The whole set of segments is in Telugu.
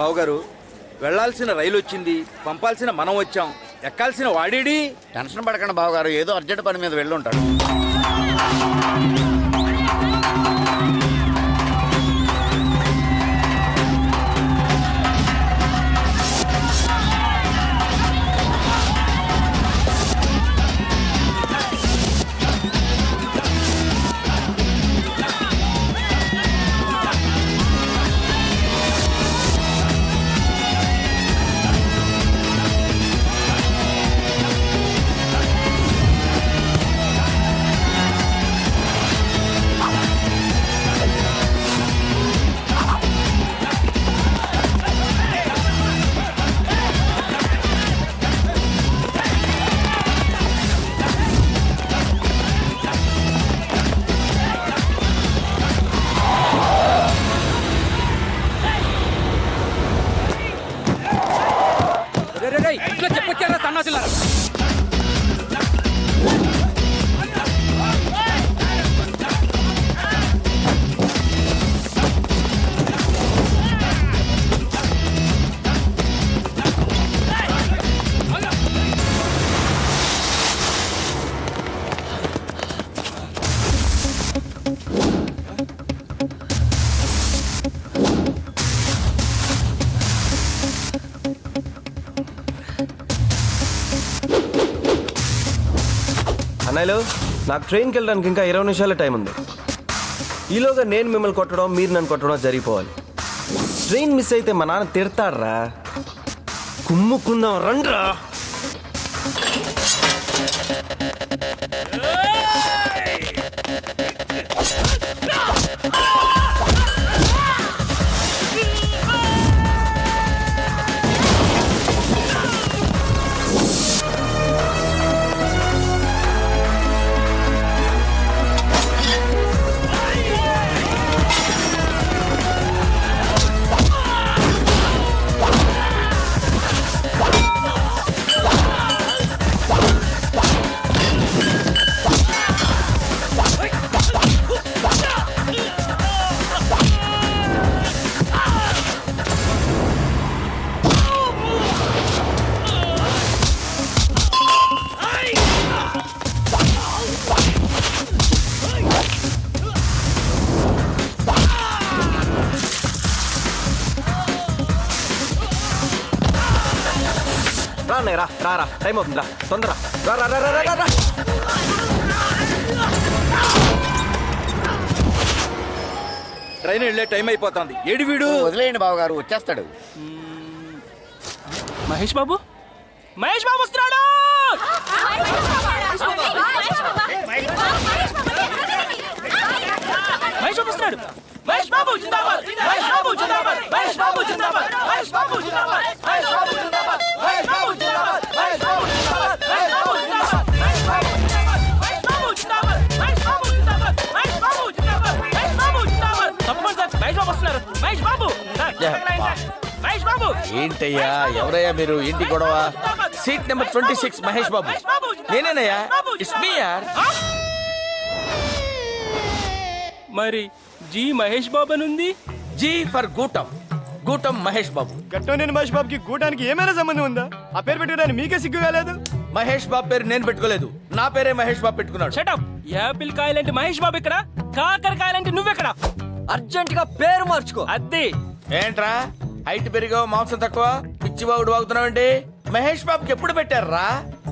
బావగారు వెళ్ళాల్సిన రైలు వచ్చింది పంపాల్సిన మనం వచ్చాం. ఎక్కాల్సిన వాడేడి? టెన్షన్ పడకండి బావగారు ఏదో అర్జెంట్ పని మీద వెళ్ళుంటాడు. హలో నాకు ట్రైన్కి వెళ్ళడానికి ఇంకా ఇరవై నిమిషాల టైం ఉంది. ఈలోగా నేను మిమ్మల్ని కొట్టడం మీరు నన్ను కొట్టడం జరిగిపోవాలి. ట్రైన్ మిస్ అయితే మా నాన్న తిడతాడ్రా. కుమ్ముకుందాం రండ్రా. టైం అవుతుంది రా తొందర రా రా రా రా రా రా. ట్రైన్ వెళ్ళే టైం అయిపోతుంది. ఏడి వీడు? వదిలేయండి బావగారు వచ్చేస్తాడు. మహేష్ బాబు? మహేష్ బాబు వస్తున్నాడు! మహేష్ బాబు వస్తున్నాడు! మహేష్ బాబు జిందాబాద్! మహేష్ బాబు జిందాబాద్! మహేష్ బాబు జిందాబాద్! మహేష్ బాబు జిందాబాద్! మహేష్ బాబు జిందాబాద్! ఏంటయ్యా? ఎవరయ్యా మీరు? ఏంటి గొడవ? Seat number twenty six Mahesh Babu. నేనేనయ్యా? It's me యార్. మరి జీ మహేష్ బాబు అని ఉంది జీ ఫర్ గూటం. గూటం మహేష్ బాబు. గట్టోనేని మహేష్ బాబుకి గూటానికి ఏమైనా సంబంధం ఉందా? ఆ పేరు పెట్టడానికి మీకే సిగ్గు కాలేదు? మహేష్ బాబు పేరు నేను పెట్టుకోలేదు. నా పేరే మహేష్ బాబు పెట్టుకున్నాడు. షటప్ యాపిల్ కాయలంటే మహేష్ బాబు ఇక్కడ? కాకరకాయలంటే నువ్వెక్కడ? అర్జెంట్గా పేరు మార్చుకో. అద్దె. ఏంట్రా? హైట్ పెరిగావు మాంసం తక్కువ పిచ్చి బాగుడు వాగుతున్నావండి మహేష్ బాబుకి ఎప్పుడు పెట్టారా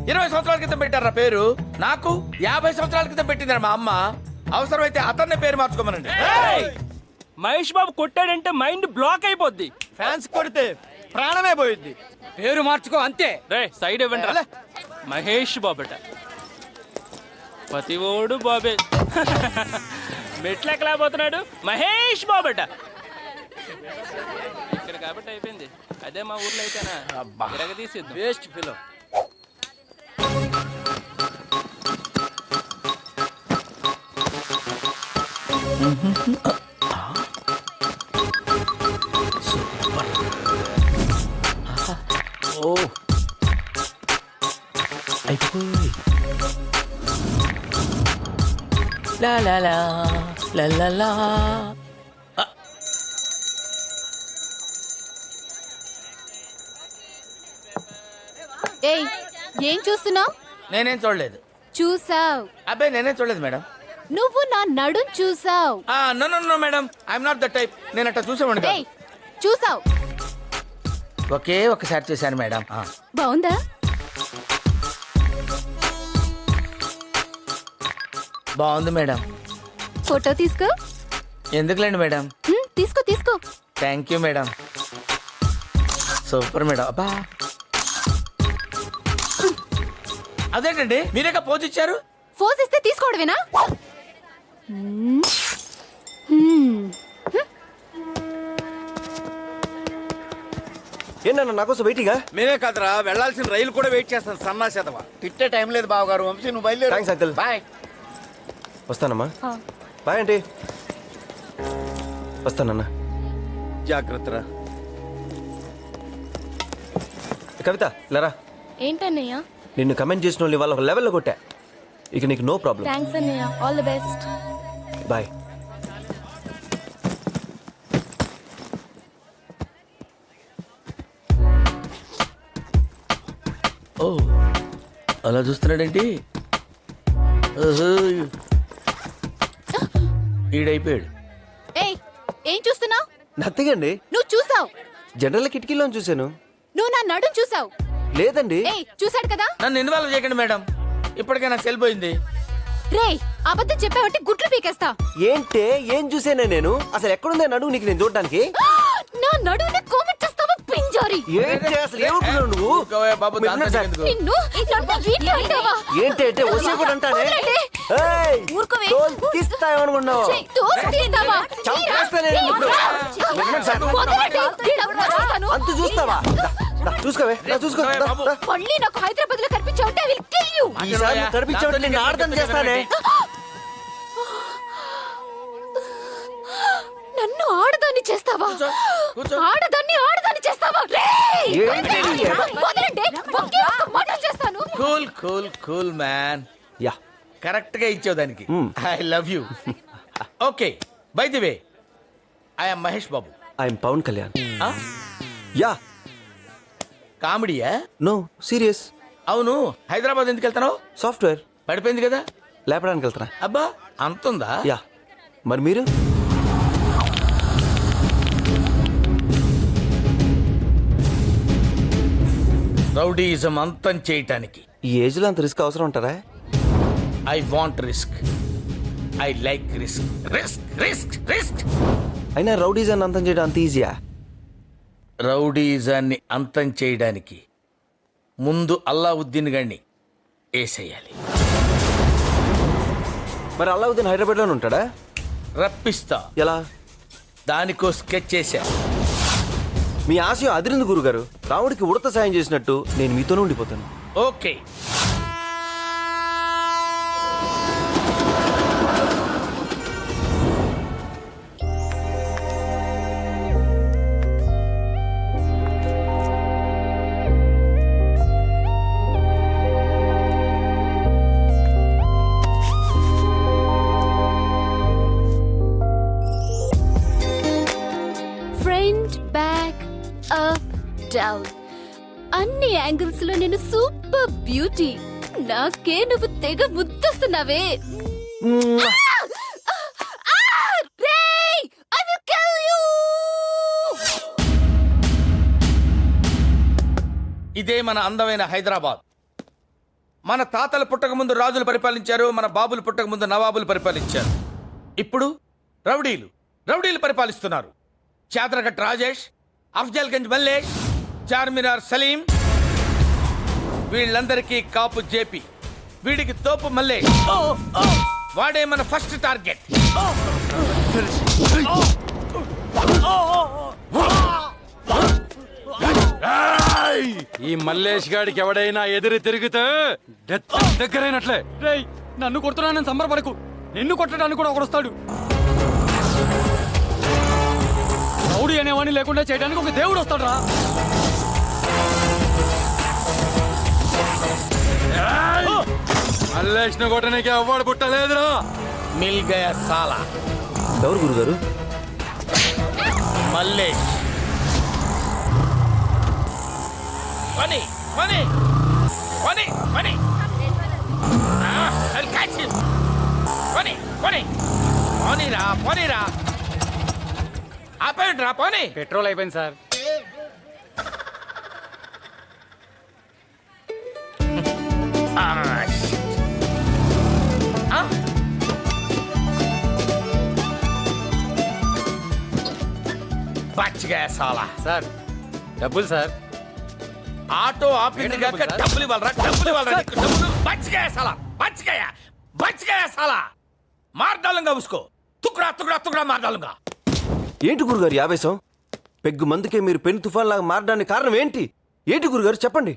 ఇరవై సంవత్సరాల క్రితం పెట్టారా పేరు. నాకు యాభై సంవత్సరాల క్రితం పెట్టింది మా అమ్మ. అవసరమైతే అతన్నే పేరు మార్చుకోమనండి. ఏయ్! మహేష్ బాబు కొట్టాడంటే మైండ్ బ్లాక్ అయిపోద్ది. ఫ్యాన్స్ కొడితే ప్రాణమే పోయిద్ది. పేరు మార్చుకో అంతే. రే సైడ్ ఇవ్వండి. మహేష్ బాబట. పతివోడు బాబే. మెట్లెక్కలేకపోతున్నాడు. మహేష్ బాబట. కాబట్టి అయిపోయింది. అదే మా ఊర్లో అయితేనా? ఇరగ తీసిద్దాం. Waste fellow. ఓ. అయిపోయి లా లా లా లా లా లా. ఏం చూస్తున్నావు? నేనేం చూడలేదు. చూసావ్. అబ్బాయి నేనేం చూడలేదు మేడం. నువ్వు నా నడుం చూసావ్. ఆ no no no madam. I'm not the type నేను అట్లా చూసామండి ఏయ్ చూసావ్. ఒకే ఒకసారి చూశాను మేడం. ఆ. బాగుందా బాగుంది మేడం. ఫోటో తీసుకో. ఎందుకులేండి మేడం? హ్మ్, తీసుకో తీసుకో. Thank you madam. Super madam. అబ్బా. అదేంటండి? మీరేగా పోజ్ ఇచ్చారు? ఫోజ్ ఇస్తే తీసుకోవడమేనా. ఏంటన్నా నాకోసం వెయిటింగా? మేమే కాదురా వెళ్ళాల్సిన రైలు కూడా వెయిట్ చేస్తాను సన్నాసేదవా తిట్టే టైం లేదు బావగారు వంశీ నువ్వు బయలుదేరు. Thanks, uncle. బాయ్ వస్తానమ్మా. ఆ. బాయ్ ఆంటీ వస్తానన్నా. జాగ్రత్తరా కవిత లరా? ఏంటన్నయ్య? నిన్ను కమెంట్ చేసిన వాళ్ళు ఇవాళ ఒక లెవెల్లో కొట్టా. ఇక నీకు నో ప్రాబ్లం థ్యాంక్స్ అన్నయ్య. ఆల్ ది బెస్ట్ బాయ్ ఓ అలా చూస్తున్నాడేంటి? ఓహో. ఈడైపోయాడు. ఏయ్ ఏం చూస్తున్నావు? నథింగ్ అండి. నువ్వు చూసావ్. జనరల్ కిటికీలో చూశాను. నువ్వు నా నడుం చూసావ్. లేదండి ఏయ్ చూసాడు కదా నన్ను ఇన్వాల్వ్ చేయకండి మేడం ఇప్పటికే నాకు సెల్ పోయింది రేయ్ అబద్ధం చెప్పావంటే గుట్లు పీకేస్తా ఏంటే ఏం చూసానే నేను అసలు ఎక్కడుందే నడువు నీకు నేను చూడడానికి నా నడువుని కోమిచ్చేస్తావా పింజారి ఏంటి అసలు ఏమనుకున్నావు నువ్వు ఊరుకోవయ్యా బాబు, దాంతో సార్. నీకెందుకు? నిన్ను నన్ను ఏంటి అంటావా ఏంటి అంటే వచ్చే కూడా అంటానే వదలండి. ఏయ్, ఊరుకోవే. తోలు తీస్తావేమనుకున్నావు చెయ్, తోసి తీస్తావా? చంపేస్తానే నేను ఇప్పుడు. విన్నాను సార్. వదలండి. వీడెవరో చూస్తాను. అంత చూస్తావా దా, చూసుకోవే దా, చూసుకో. మళ్ళీ నాకు హైదరాబాద్లో కనిపించావుంటే ఐ విల్ కిల్ యు ఈసారి నువ్వు కనిపించావు నేను ఆడదాం చేస్తానే. నన్ను ఆడదాన్ని చేస్తావా. ఆడదాన్ని ఆడదాన్ని చేస్తావా? వదలండి. ఒకే ఒక్క మాట చేస్తాను. Cool cool cool man ya. కరెక్ట్గా ఇచ్చావు దానికి. I love you okay by the way I'm Mahesh Babu I'm Pavan Kalyan ya. కామెడీయా? No serious. అవును. హైదరాబాద్ ఎందుకు వెళ్తున్నావు? సాఫ్ట్వేర్. పడిపోయింది కదా. లేపడానికి వెళ్తున్నా. అబ్బా అంతుందా? యా. మరి మీరు? రౌడీయిజం అంతం చేయటానికి. ఈ ఏజ్లో అంత రిస్క్ అవసరం ఉంటారా I want risk. I like risk. Risk risk risk. అయినా అని అంతం చేయడం అంత ఈజీయా? రౌడీయిజాన్ని అంతం చేయడానికి ముందు అల్లావుద్దీన్ గణ్ణి వేసేయాలి మరి అల్లావుద్దీన్ హైదరాబాద్లోనే ఉంటాడా? రప్పిస్తా. ఎలా? దానికో స్కెచ్ చేశా. మీ ఆశయం అదిరింది గురుగారు. రాముడికి ఉడత సాయం చేసినట్టు నేను మీతోనే ఉండిపోతాను. ఓకే. డౌన్ అన్ని యాంగిల్స్లో నేను సూపర్ బ్యూటీ నాకే నువ్వు తెగ ముద్దస్తున్నావే. ఇదే మన అందమైన హైదరాబాద్. మన తాతలు పుట్టక ముందు రాజులు పరిపాలించారు మన బాబులు పుట్టక ముందు నవాబులు పరిపాలించారు. ఇప్పుడు రౌడీలు రౌడీలు పరిపాలిస్తున్నారు. చాదరగట్ రాజేష్ అఫ్జల్ గంజ్ మల్లేష్ చార్మినార్ సలీం. వీళ్ళందరికీ కాపు జేపీ. వీడికి తోపు మల్లేష్ వాడే మన ఫస్ట్ టార్గెట్. ఈ మల్లేష్ గాడికి ఎవడైనా ఎదురు తిరిగితే డెత్ దగ్గరైనట్లే. రేయ్ నన్ను కొడుతున్నానని సంబరపడకు. నిన్ను కొట్టడానికి కూడా ఒకడొస్తాడు. రౌడీ అనేవాడిని లేకుండా చేయడానికి ఒక దేవుడు వస్తాడు రా మల్లేష్ను కొట్టడానికి అవ్వాడు పుట్టలేదురా? మిల్ గయా సాలా. ఎవరు గురుగారు? మల్లేష్. మనీ మనీ పోనీ పోనీ I'll catch him. పోనీ పోనీ పోనీరా పోనీరా. పోనీ. పెట్రోల్ అయిపోయింది సార్. బచ్చగా సాలా సార్? డబ్బులు సార్? ఆటో ఆపింది కాక ఏంటి డబ్బులు ఇవ్వాలరా డబ్బులు ఇవ్వాలరా నీకు? డబ్బులు బచ్చగా సాలా బచ్చగా బచ్చగా సాలా మార్దాలంగా ఉసుకో. తుకుడా తుకుడా తుకుడా మార్దాలంగా. ఏంటి గురుగారు యావేశం పెగ్గు మందుకే మీరు పెను తుఫాన్ లాగా మారడానికి కారణం ఏంటి? ఏంటి గురుగారు చెప్పండి.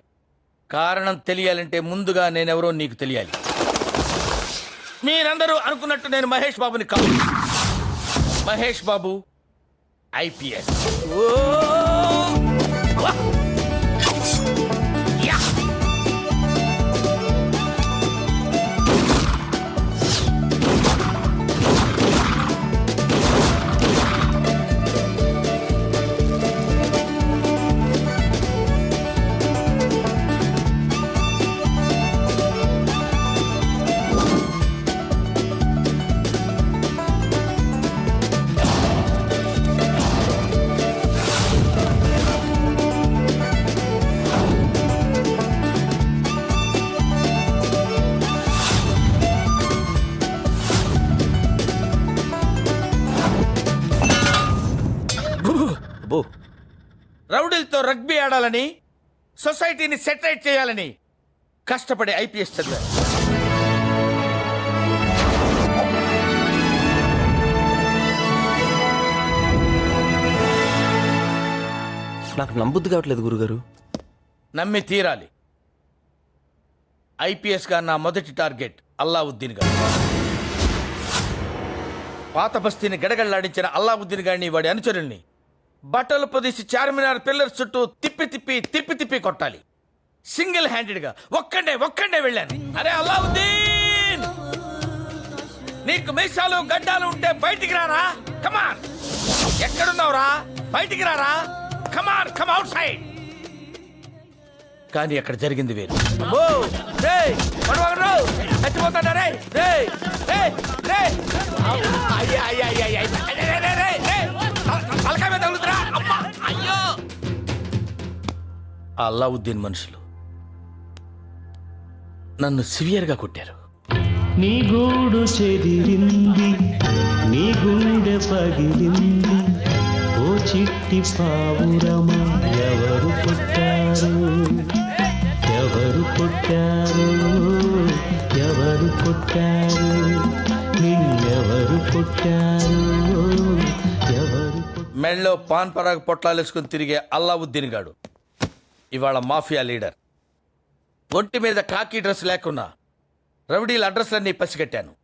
కారణం తెలియాలంటే ముందుగా నేనెవరో నీకు తెలియాలి. మీరందరూ అనుకున్నట్టు నేను మహేష్ బాబుని కాదు. మహేష్ బాబు ఐపీఎస్ అబ్బో. రౌడీలతో రగ్బీ ఆడాలని సొసైటీని సెటరేట్ చేయాలని కష్టపడి ఐపీఎస్ చదివారు నాకు నమ్మబుద్ధి కావట్లేదు గురుగారు. నమ్మి తీరాలి. ఐపీఎస్గా నా మొదటి టార్గెట్ అల్లావుద్దీన్ గారు. పాత బస్తీని గడగడలాడించిన అల్లావుద్దీన్ గారిని వాడి అనుచరుల్ని బట్టలు పొదిసి చార్మినార్ పిల్లర్స్ చుట్టూ తిప్పి తిప్పి తిప్పి తిప్పి కొట్టాలి. సింగిల్ హ్యాండెడ్గా ఒక్కండే ఒక్కండే వెళ్ళాను. అరే అల్లావుద్దీన్! నీకు మీసాలు గడ్డాలు ఉంటే బయటికి రారా? కమాన్ ఎక్కడున్నావురా? బయటికి రారా? కమాన్ కమ్ అవుట్ సైడ్ కానీ అక్కడ జరిగింది వేరు. ఓ! రే పడవగరు! చచ్చిపోతాడా రే! రే రే రేయ్! అయ్యా అయ్యా అయ్యా అయ్య, రే రే ఆ అల్లావుద్దీన్ మనుషులు. నన్ను సివియర్గా కొట్టారు. నీ గూడు చెదిరింది నీ గుండె పగిలింది ఓ చిట్టి పావురమా ఎవరు పుట్టారు ఎవరు పుట్టారు ఎవరు పుట్టారు నిన్నెవరు పుట్టారు ఎవరు మెళ్ళలో పాన్ పరాగ్ పొట్లాలు వేసుకుని తిరిగే అల్లావుద్దీన్ గాడు. ఇవాళ మాఫియా లీడర్. ఒంటి మీద కాకి డ్రెస్ లేకున్నా రౌడీల అడ్రస్లన్నీ పసిగట్టాను.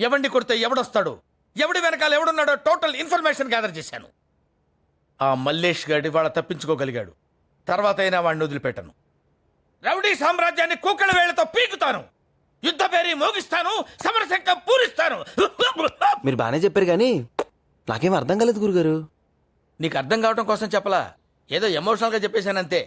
ఎవడిని కొడితే ఎవడొస్తాడు? ఎవడి వెనకాల ఎవడున్నాడో టోటల్ ఇన్ఫర్మేషన్ గ్యాదర్ చేశాను. ఆ మల్లేష్ గాడి వాళ్ళ తప్పించుకోగలిగాడు. తర్వాత అయినా వాడిని వదిలిపెట్టను. రౌడీ సామ్రాజ్యాన్ని కూకల వేళ్ళతో పీకుతాను. యుద్ధ పేరి మోగిస్తాను. సమరశంఖం పూరిస్తాను. మీరు బాగానే చెప్పారు కానీ నాకేం అర్థం కాలేదు గురుగారు. నీకు అర్థం కావడం కోసం చెప్పలా? ఏదో ఎమోషనల్గా చెప్పేశానంతే.